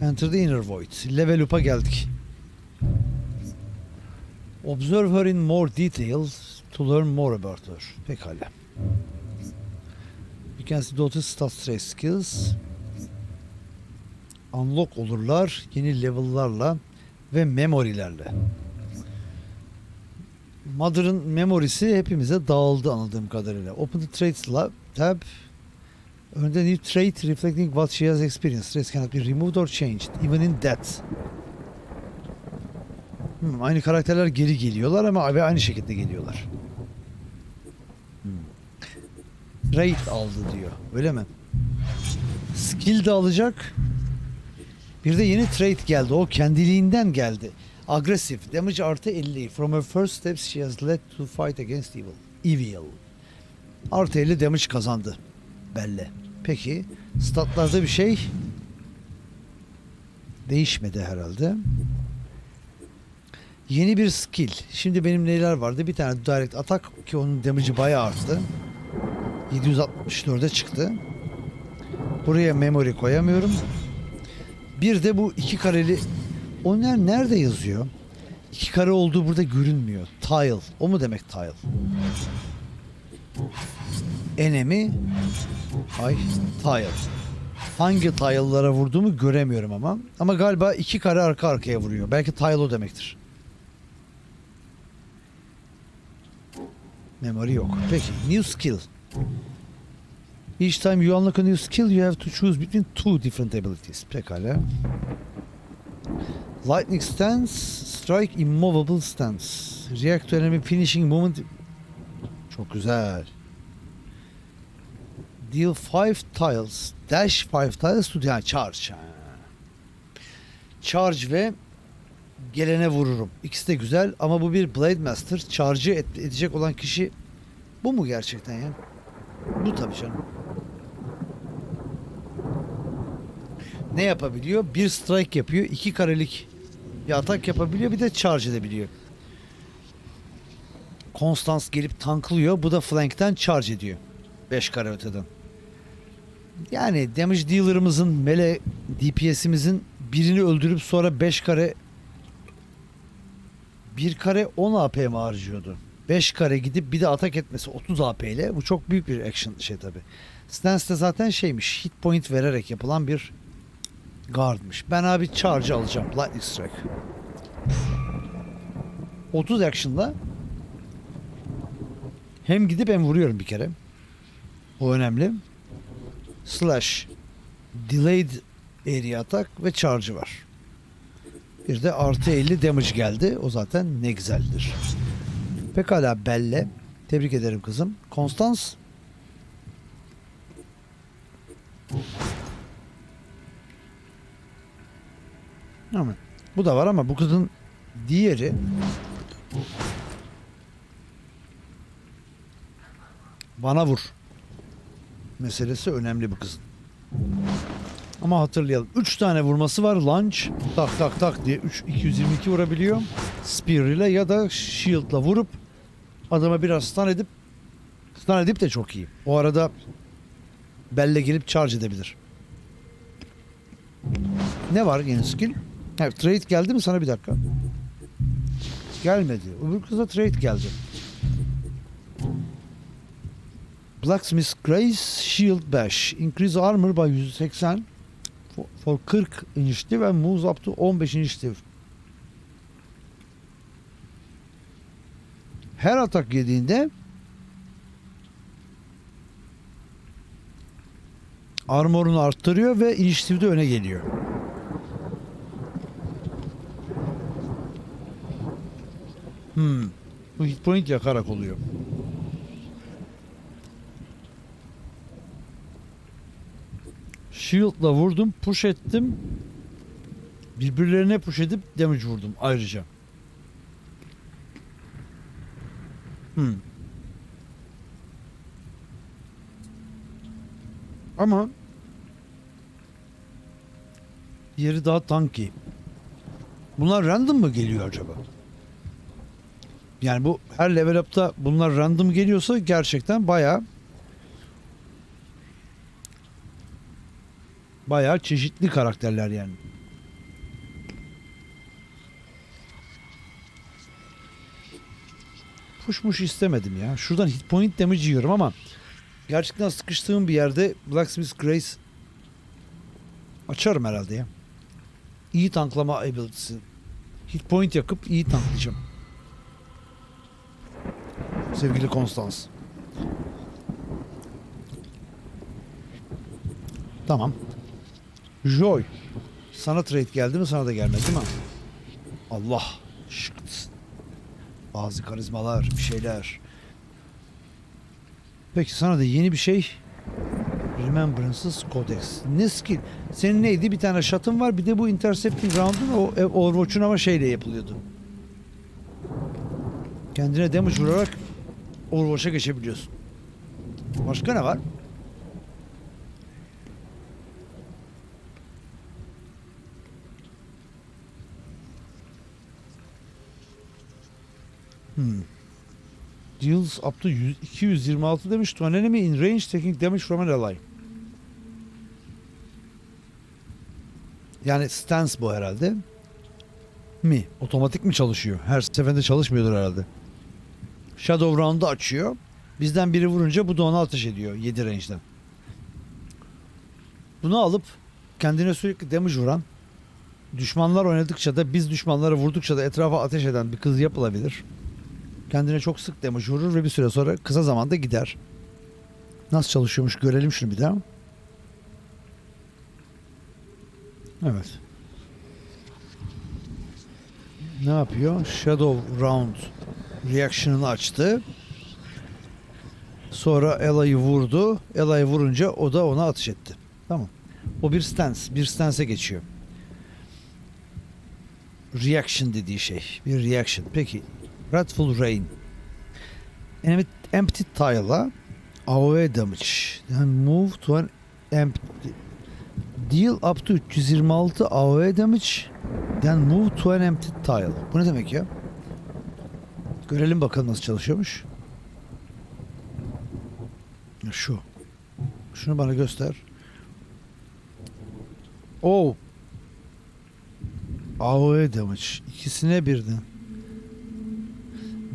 Enter the inner void. Level up'a geldik. Observe her in more detail to learn more about her. Pekala. You can see daughter's stats trace skills. Unlock olurlar yeni level'larla ve memorilerle. Mother'ın memorisi hepimize dağıldı anladığım kadarıyla. Open the traits lab tab. Önde new trait reflecting what she has experienced. Traits cannot be removed or changed, even in death. Hmm, aynı karakterler geri geliyorlar ama ve aynı şekilde geliyorlar. Hmm. Trait aldı diyor. Öyle mi? Skill de alacak. Bir de yeni trait geldi. O kendiliğinden geldi. Agresif. Damage artı 50. From her first steps she has led to fight against evil. Evil. Artı 50 damage kazandı. Belli. Peki. Statlarda bir şey değişmedi herhalde. Yeni bir skill. Şimdi benim neler vardı? Bir tane direct atak ki onun damage'ı bayağı arttı. 764'e çıktı. Buraya memory koyamıyorum. Bir de bu iki kareli onlar nerede yazıyor? İki kare olduğu burada görünmüyor. Tile. O mu demek tile? Enemy Ay tile. Hangi tile'lara vurduğumu göremiyorum ama. Ama galiba iki kare arka arkaya vuruyor. Belki tile o demektir. Memory yok. Peki. New skill. Each time you unlock a new skill, you have to choose between two different abilities. Pekala. Lightning stance, strike immovable stance. React to enemy finishing moment. Çok güzel. Deal 5 tiles. Dash 5 tiles to yani charge. Ha. Charge ve gelene vururum. İkisi de güzel ama bu bir Blade Master. Charge'ı et- edecek olan kişi bu mu gerçekten ya? Bu tabii canım. Ne yapabiliyor? Bir strike yapıyor. iki karelik bir atak yapabiliyor. Bir de charge edebiliyor. Constance gelip tanklıyor. Bu da flankten charge ediyor. 5 kare öteden. Yani damage dealer'ımızın mele DPS'imizin birini öldürüp sonra 5 kare bir kare 10 AP mi harcıyordu? 5 kare gidip bir de atak etmesi 30 AP ile bu çok büyük bir action şey tabi. Stance de zaten şeymiş hit point vererek yapılan bir guardmış. Ben abi charge alacağım. Lightning strike. 30 action'la hem gidip hem vuruyorum bir kere. O önemli. Slash delayed area attack ve charge var. Bir de artı 50 damage geldi. O zaten ne güzeldir. Pekala Belle. Tebrik ederim kızım. Constance. Ama bu da var ama bu kızın diğeri bana vur meselesi önemli bu kızın. Ama hatırlayalım. 3 tane vurması var. Launch tak tak tak diye 3 222 vurabiliyor. Spear ile ya da shield'la vurup adama biraz stun edip stun edip de çok iyi. O arada belle gelip charge edebilir. Ne var yeni skill? Evet, trade geldi mi sana bir dakika? Gelmedi. Öbür kıza trade geldi. Blacksmith Grace Shield Bash. Increase armor by 180 for, for 40 initiative and moves up to 15 initiative. Her atak yediğinde armorunu arttırıyor ve initiative'de öne geliyor. Hmm. Bu hit point yakarak oluyor. Shield'la vurdum, push ettim. Birbirlerine push edip damage vurdum ayrıca. Hmm. Ama yeri daha tanky. Bunlar random mı geliyor acaba? Yani bu her level up'ta bunlar random geliyorsa gerçekten bayağı Bayağı çeşitli karakterler yani. Puşmuş istemedim ya. Şuradan hit point damage yiyorum ama gerçekten sıkıştığım bir yerde Blacksmith Grace açarım herhalde ya. İyi tanklama ability'si. Hit point yakıp iyi tanklayacağım. Sevgili Constance. Tamam. Joy. Sana trade geldi mi? Sana da gelmedi değil mi? Allah. Şıkt. Bazı karizmalar, bir şeyler. Peki sana da yeni bir şey. Remembrances Codex. Ne skill? Senin neydi? Bir tane shot'ın var. Bir de bu Intercepting Round'un o e, Overwatch'un ama şeyle yapılıyordu. Kendine damage vurarak Overwatch'a geçebiliyorsun. Başka ne var? Hmm. Deals up to 100 226 demiş. To an enemy in range taking damage from an ally. Yani stance bu herhalde. Mi? Otomatik mi çalışıyor? Her seferinde çalışmıyordur herhalde. Shadow Round'u açıyor. Bizden biri vurunca bu da ona ateş ediyor 7 range'den. Bunu alıp kendine sürekli damage vuran düşmanlar oynadıkça da biz düşmanları vurdukça da etrafa ateş eden bir kız yapılabilir. Kendine çok sık damage vurur ve bir süre sonra kısa zamanda gider. Nasıl çalışıyormuş görelim şunu bir daha. Evet. Ne yapıyor? Shadow Round reaction'ını açtı. Sonra Ela'yı vurdu. Ela'yı vurunca o da ona atış etti. Tamam. O bir stance. Bir stance'e geçiyor. Reaction dediği şey. Bir reaction. Peki. Wrathful Rain. Enemy empty tile'a AoE damage. Then move to an empty Deal up to 326 AoE damage. Then move to an empty tile. Bu ne demek ya? Görelim bakalım nasıl çalışıyormuş. Şu. Şunu bana göster. Oh. AoE damage. İkisine birden.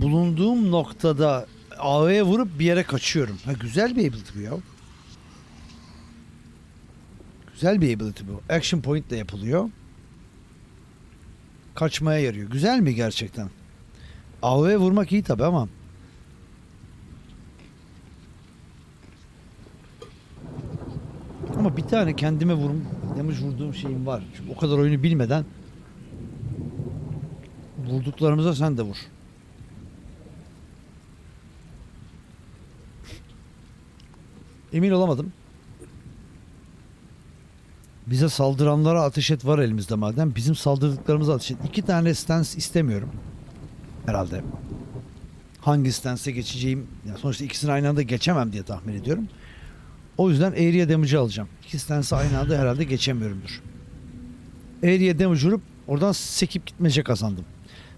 Bulunduğum noktada AoE vurup bir yere kaçıyorum. Ha güzel bir ability bu ya. Güzel bir ability bu. Action point ile yapılıyor. Kaçmaya yarıyor. Güzel mi gerçekten? AoE vurmak iyi tabi ama Ama bir tane kendime vurum, damage vurduğum şeyim var. Çünkü o kadar oyunu bilmeden vurduklarımıza sen de vur. Emin olamadım. Bize saldıranlara ateş et var elimizde madem. Bizim saldırdıklarımıza ateş et. İki tane stance istemiyorum. Herhalde. Hangi stance'e geçeceğim. Yani sonuçta ikisini aynı anda geçemem diye tahmin ediyorum. O yüzden area damage'ı alacağım. İki stance'ı aynı anda herhalde geçemiyorumdur. Area damage vurup oradan sekip gitmece kazandım.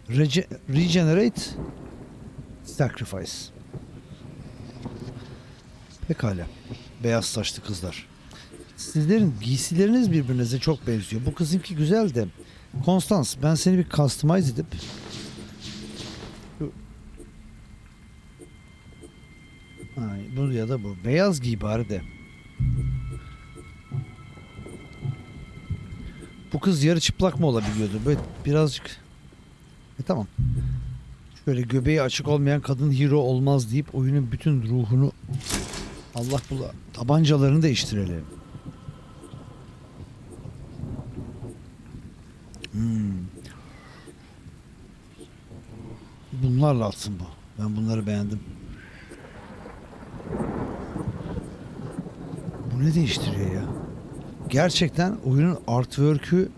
Rege- regenerate Sacrifice. Pekala. Beyaz saçlı kızlar. Sizlerin giysileriniz birbirinize çok benziyor. Bu kızınki güzel de. Konstans ben seni bir customize edip Ay, bu ya da bu. Beyaz giy bari de. Bu kız yarı çıplak mı olabiliyordu? Böyle birazcık... E tamam. Şöyle göbeği açık olmayan kadın hero olmaz deyip oyunun bütün ruhunu Allah bula tabancalarını değiştirelim. Hmm. Bunlarla atsın bu. Ben bunları beğendim. Bu ne değiştiriyor ya? Gerçekten oyunun artwork'ü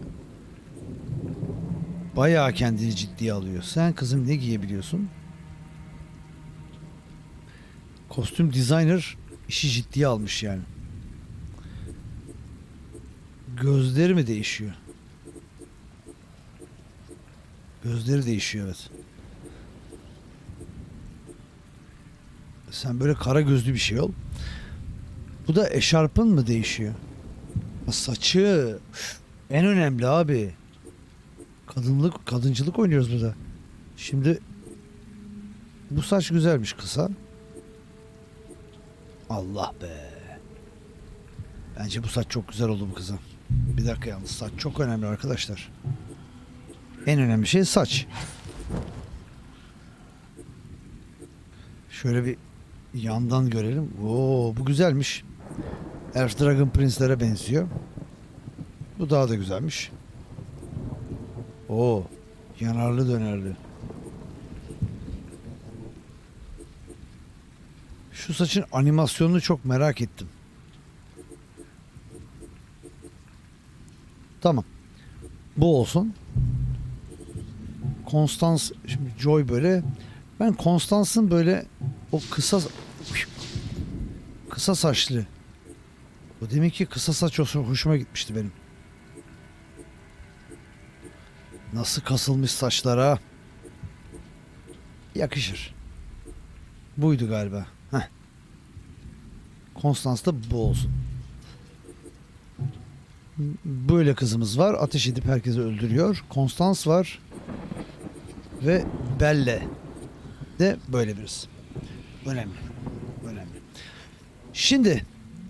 bayağı kendini ciddiye alıyor. Sen kızım ne giyebiliyorsun? Kostüm designer işi ciddiye almış yani. Gözleri mi değişiyor? Gözleri değişiyor evet. Sen böyle kara gözlü bir şey ol. Bu da eşarpın mı değişiyor? Saçı. En önemli abi. Kadınlık, kadıncılık oynuyoruz burada. Şimdi Bu saç güzelmiş kısa. Allah be. Bence bu saç çok güzel oldu bu kıza. Bir dakika yalnız saç çok önemli arkadaşlar. En önemli şey saç. Şöyle bir yandan görelim. Oo bu güzelmiş. Elf Dragon Prince'lere benziyor. Bu daha da güzelmiş. Oo yanarlı dönerli. Şu saçın animasyonunu çok merak ettim. Tamam. Bu olsun. Konstans şimdi Joy böyle ben Konstans'ın böyle o kısa kısa saçlı bu demek ki kısa saç olsun hoşuma gitmişti benim. Nasıl kasılmış saçlara. Yakışır. Buydu galiba. Konstans da bu olsun. Böyle kızımız var. Ateş edip herkesi öldürüyor. Konstans var. Ve Belle de böyle birisi. Önemli. Önemli. Şimdi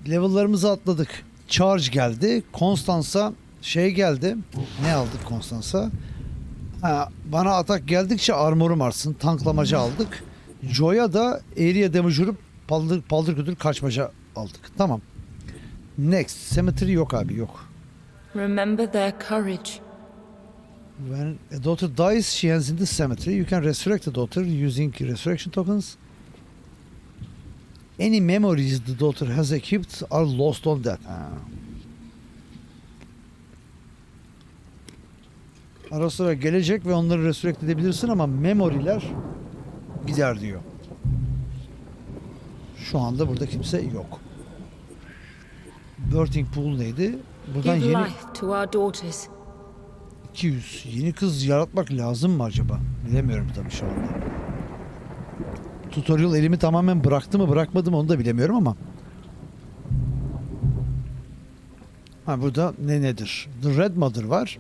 level'larımızı atladık. Charge geldi. Konstansa şey geldi. Ne aldık Konstansa? Bana atak geldikçe armorum artsın. Tanklamacı aldık. Joy'a da area damage vurup paldır, paldır küldür kaçmaca aldık. Tamam. Next. Cemetery yok abi yok. Remember their courage. When a daughter dies, she ends in the cemetery. You can resurrect the daughter using resurrection tokens. Any memories the daughter has equipped are lost on that. Ha. Ara sıra gelecek ve onları resurrect edebilirsin ama memoriler gider diyor. Şu anda burada kimse yok. Birthing Pool neydi? Buradan Give yeni life to our daughters. 200. Yeni kız yaratmak lazım mı acaba? Bilemiyorum tabii şu anda. Tutorial elimi tamamen bıraktı mı bırakmadı mı onu da bilemiyorum ama. Ha burada ne nedir? The Red Mother var.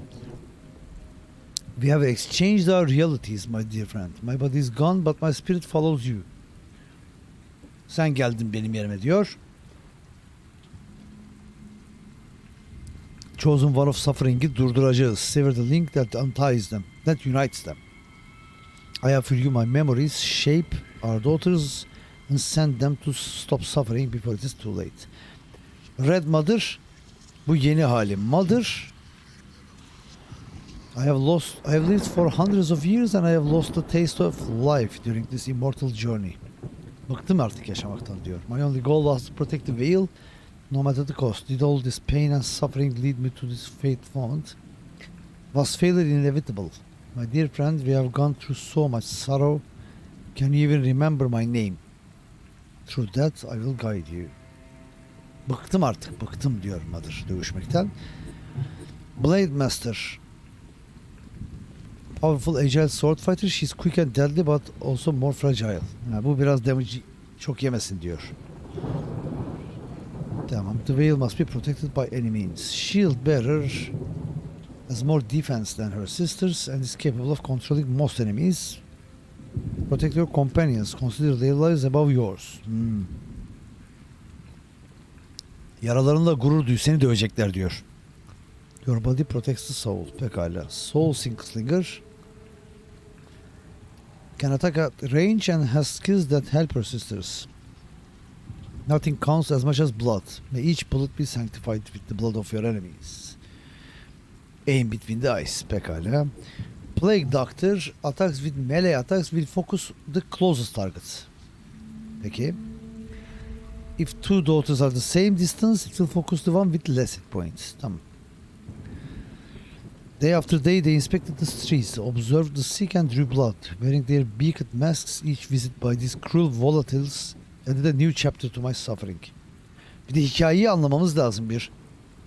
We have exchanged our realities my dear friend. My body is gone but my spirit follows you. Sen geldin benim yerime diyor. Chosen One of Suffering'i durduracağız. Sever the link that unties them, that unites them. I have for you my memories, shape our daughters and send them to stop suffering before it is too late. Red Mother, bu yeni hali. Mother, I have lost, I have lived for hundreds of years and I have lost the taste of life during this immortal journey. Bıktım artık yaşamaktan diyor. My only goal was to protect the veil no matter the cost. Did all this pain and suffering lead me to this fate moment? Was failure inevitable? My dear friend, we have gone through so much sorrow. Can you even remember my name? Through that I will guide you. Bıktım artık, bıktım diyor Mother dövüşmekten. Blade Master. Powerful agile sword fighter. She's quick and deadly but also more fragile. Ha, bu biraz damage çok yemesin diyor. Tamam. The veil must be protected by any means. Shield bearer has more defense than her sisters and is capable of controlling most enemies. Protect your companions. Consider their lives above yours. Hmm. Yaralarında gurur duy. Seni dövecekler diyor. Your body protects the soul. Pekala. Soul Slinger can attack at range and has skills that help her sisters. Nothing counts as much as blood. May each bullet be sanctified with the blood of your enemies. Aim between the eyes. Pekala. Plague Doctor attacks with melee attacks will focus the closest target. Peki. If two daughters are the same distance, it will focus the one with less hit points. Tamam. Day after day they inspected the streets, observed the sick and drew blood. Wearing their beaked masks, each visit by these cruel volatiles added a new chapter to my suffering. Bir de hikayeyi anlamamız lazım bir.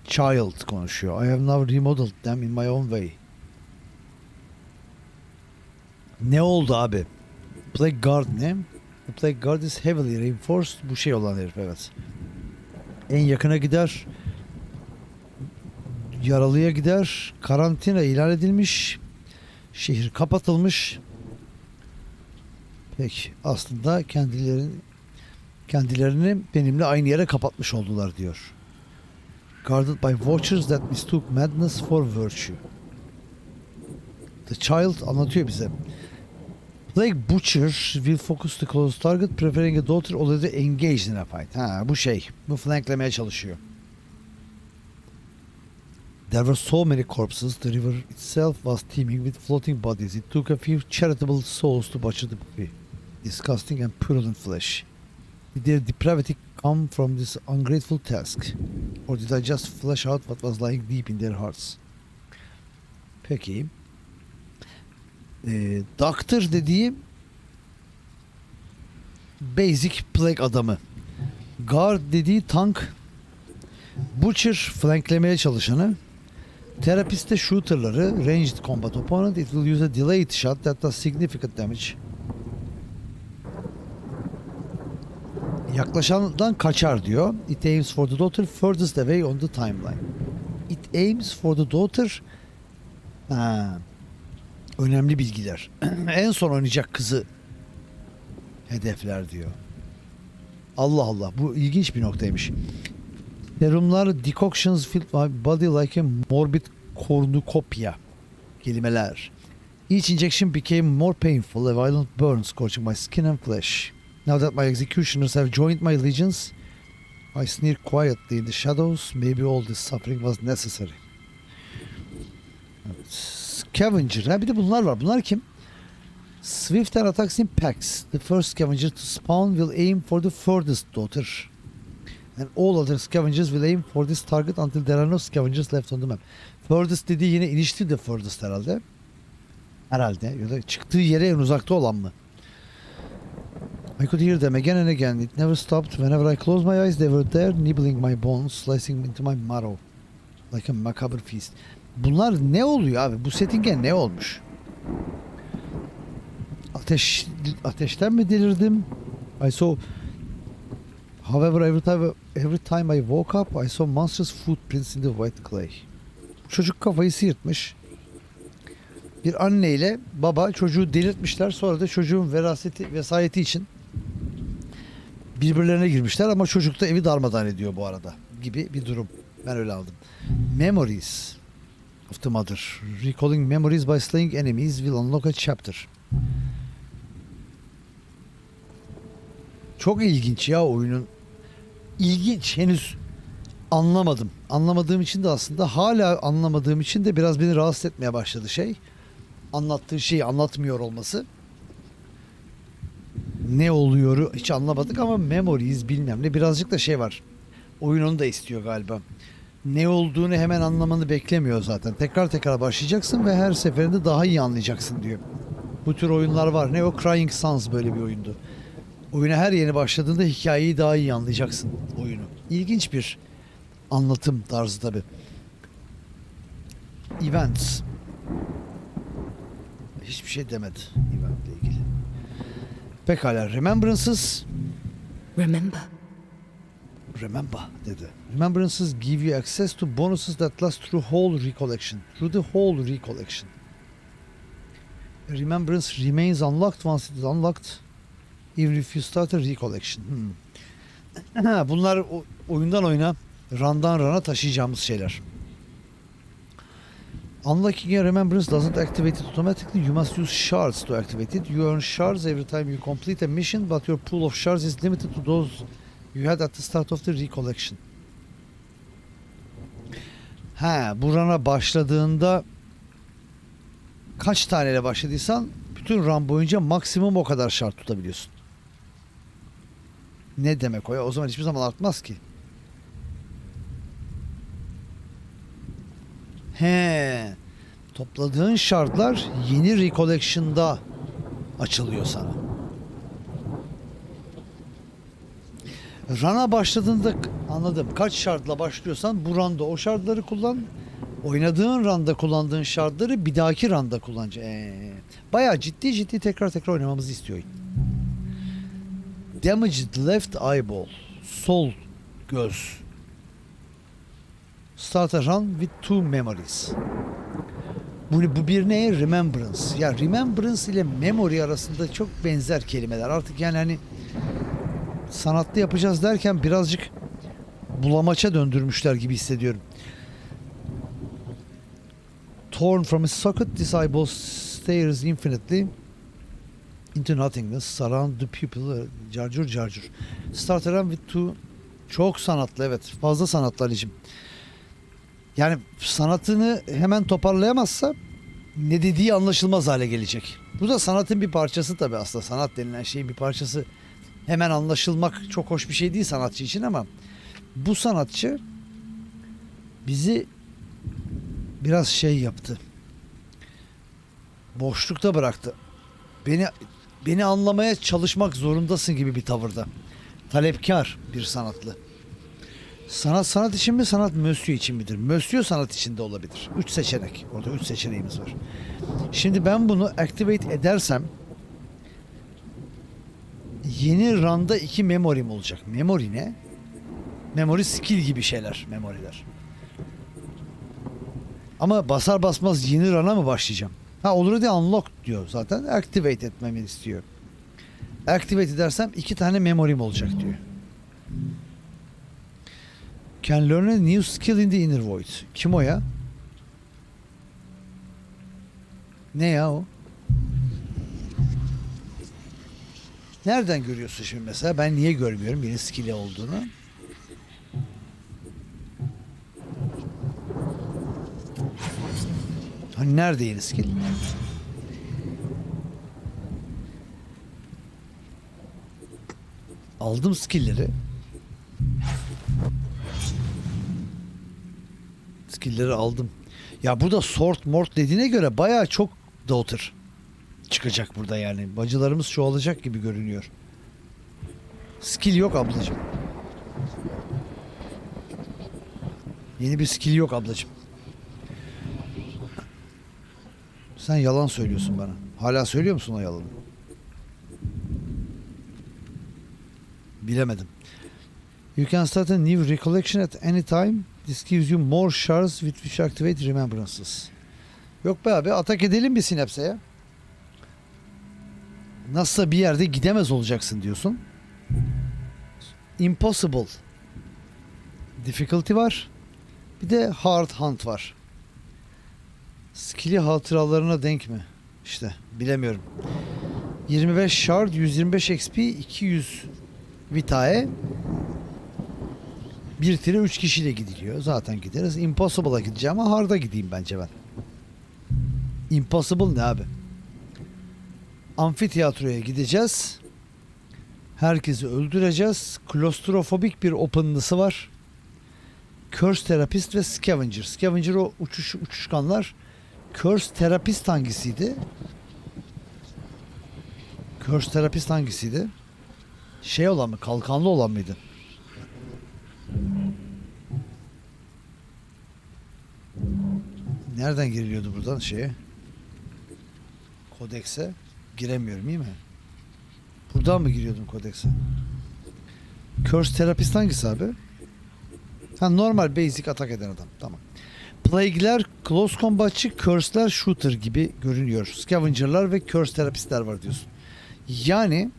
Child konuşuyor. I have now remodeled them in my own way. Ne oldu abi? Plague Guard ne? The Plague Guard is heavily reinforced. Bu şey olan herif evet. En yakına gider. Yaralıya gider. Karantina ilan edilmiş. Şehir kapatılmış. Peki aslında kendilerini kendilerini benimle aynı yere kapatmış oldular diyor. Guarded by watchers that mistook madness for virtue. The child anlatıyor bize. Plague Butcher will focus the close target preferring a daughter already engaged in a fight. Ha bu şey. Bu flanklemeye çalışıyor. There were so many corpses, the river itself was teeming with floating bodies. It took a few charitable souls to butcher the buffet. Disgusting and purulent flesh. Did their depravity come from this ungrateful task? Or did I just flesh out what was lying deep in their hearts? Peki. Ee, Doctor dediğim basic plague adamı. Guard dediği tank. Butcher flanklemeye çalışanı. Terapist de shooterları. Ranged combat opponent. It will use a delayed shot that does significant damage. Yaklaşandan kaçar diyor. It aims for the daughter furthest away on the timeline. It aims for the daughter ha, önemli bilgiler. en son oynayacak kızı hedefler diyor. Allah Allah bu ilginç bir noktaymış. Serumlar decoctions filled my body like a morbid cornucopia. Kelimeler. Each injection became more painful, a violent burn scorching my skin and flesh. Now that my executioners have joined my legions, I sneer quietly in the shadows. Maybe all this suffering was necessary. Evet. Scavenger. Ha bir de bunlar var. Bunlar kim? Swift and attacks in packs. The first scavenger to spawn will aim for the furthest daughter. And all other scavengers will aim for this target until there are no scavengers left on the map. Furthest dediği yine inişti de furthest herhalde. Herhalde. Ya da çıktığı yere en uzakta olan mı? I could hear them again and again. It never stopped. Whenever I closed my eyes, they were there, nibbling my bones, slicing into my marrow. Like a macabre feast. Bunlar ne oluyor abi? Bu settinge ne olmuş? Ateş ateşten mi delirdim? I saw However, every time every time I woke up, I saw monstrous footprints in the white clay. Çocuk kafayı sıyırtmış. Bir anneyle baba çocuğu delirtmişler. Sonra da çocuğun veraseti, vesayeti için birbirlerine girmişler ama çocuk da evi darmadağın ediyor bu arada gibi bir durum. Ben öyle aldım. Memories of the Mother. Recalling memories by slaying enemies will unlock a chapter. Çok ilginç ya oyunun. İlginç. Henüz anlamadım. Anlamadığım için de aslında hala anlamadığım için de biraz beni rahatsız etmeye başladı şey. Anlattığı şeyi anlatmıyor olması. Ne oluyor hiç anlamadık ama memories bilmem ne birazcık da şey var. Oyun onu da istiyor galiba. Ne olduğunu hemen anlamanı beklemiyor zaten. Tekrar tekrar başlayacaksın ve her seferinde daha iyi anlayacaksın diyor. Bu tür oyunlar var. Ne o Crying Suns böyle bir oyundu. Oyuna her yeni başladığında hikayeyi daha iyi anlayacaksın oyunu. İlginç bir anlatım tarzı tabi. Events. Hiçbir şey demedi eventle ilgili. Pekala. Remembrances. Remember. Remember dedi. Remembrances give you access to bonuses that last through whole recollection. Through the whole recollection. Remembrance remains unlocked once it is unlocked. Even if you start a recollection. Hmm. Bunlar oyundan oyuna, randan rana taşıyacağımız şeyler. Unlocking a remembrance doesn't activate it automatically. You must use shards to activate it. You earn shards every time you complete a mission, but your pool of shards is limited to those you had at the start of the recollection. Ha, bu rana başladığında kaç taneyle başladıysan bütün run boyunca maksimum o kadar şart tutabiliyorsun. Ne demek o ya? O zaman hiçbir zaman artmaz ki. He. Topladığın şartlar yeni recollection'da açılıyor sana. Run'a başladığında anladım. Kaç şartla başlıyorsan bu run'da o şartları kullan. Oynadığın run'da kullandığın şartları bir dahaki run'da kullanacaksın. Ee, bayağı ciddi ciddi tekrar tekrar oynamamızı istiyor. Damaged left eyeball. Sol göz. Start a run with two memories. Bu, bu bir ne? Remembrance. Ya remembrance ile memory arasında çok benzer kelimeler. Artık yani hani sanatlı yapacağız derken birazcık bulamaça döndürmüşler gibi hissediyorum. Torn from its socket, this eyeball stares infinitely into nothingness, surround the pupil, carcur carcur. Start around with two çok sanatlı evet. Fazla sanatlı Ali'cim. Yani sanatını hemen toparlayamazsa ne dediği anlaşılmaz hale gelecek. Bu da sanatın bir parçası tabii aslında. Sanat denilen şeyin bir parçası. Hemen anlaşılmak çok hoş bir şey değil sanatçı için ama bu sanatçı bizi biraz şey yaptı. Boşlukta bıraktı. Beni beni anlamaya çalışmak zorundasın gibi bir tavırda. Talepkar bir sanatlı. Sanat sanat için mi sanat mösyö için midir? Mösyö sanat için de olabilir. Üç seçenek. Orada üç seçeneğimiz var. Şimdi ben bunu activate edersem yeni randa iki memory'm olacak. Memory ne? Memory skill gibi şeyler. Memory'ler. Ama basar basmaz yeni run'a mı başlayacağım? Ha already unlock diyor zaten. Activate etmemi istiyor. Activate edersem iki tane memory'm olacak diyor. Can learn a new skill in the inner void. Kim o ya? Ne ya o? Nereden görüyorsun şimdi mesela? Ben niye görmüyorum yeni skill'i olduğunu? Hani nerede yeni skill? Aldım skill'leri. Skill'leri aldım. Ya burada sort mort dediğine göre bayağı çok daughter çıkacak burada yani. Bacılarımız çoğalacak gibi görünüyor. Skill yok ablacığım. Yeni bir skill yok ablacığım. Sen yalan söylüyorsun bana. Hala söylüyor musun o yalanı? Bilemedim. You can start a new recollection at any time. This gives you more shards with which activate remembrances. Yok be abi atak edelim bir sinapse ya. Nasılsa bir yerde gidemez olacaksın diyorsun. Impossible. Difficulty var. Bir de hard hunt var. Skill'i hatıralarına denk mi? İşte bilemiyorum. 25 shard, 125 XP, 200 vitae. Bir tire 3 kişiyle gidiliyor. Zaten gideriz. Impossible'a gideceğim ama hard'a gideyim bence ben. Impossible ne abi? Amfiteyatroya gideceğiz. Herkesi öldüreceğiz. Klostrofobik bir open'lısı var. Curse Therapist ve Scavenger. Scavenger o uçuş uçuşkanlar. Curse Therapist hangisiydi? Curse Therapist hangisiydi? Şey olan mı? Kalkanlı olan mıydı? Nereden giriliyordu buradan şeye? Kodekse giremiyorum iyi mi? Buradan mı giriyordum kodekse? Curse Therapist hangisi abi? Ha normal basic atak eden adam. Tamam. Plague'ler, Close Combat'çı, Curse'ler, Shooter gibi görünüyor. Scavenger'lar ve Curse Therapist'ler var diyorsun. Yani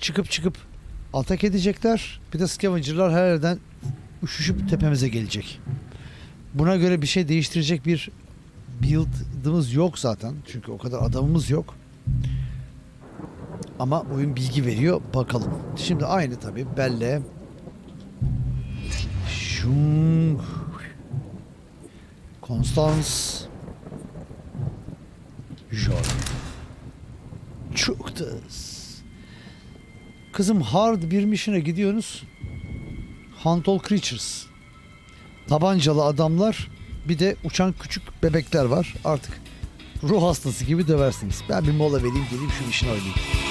çıkıp çıkıp atak edecekler. Bir de Scavenger'lar her yerden üşüşüp tepemize gelecek. Buna göre bir şey değiştirecek bir build'ımız yok zaten. Çünkü o kadar adamımız yok. Ama oyun bilgi veriyor. Bakalım. Şimdi aynı tabii. Belle. Şung. Konstans. Jol. Çok da. Kızım hard bir mission'a gidiyorsunuz. Hunt creatures. Tabancalı adamlar bir de uçan küçük bebekler var. Artık ruh hastası gibi döversiniz. Ben bir mola vereyim geleyim şu işini oynayayım.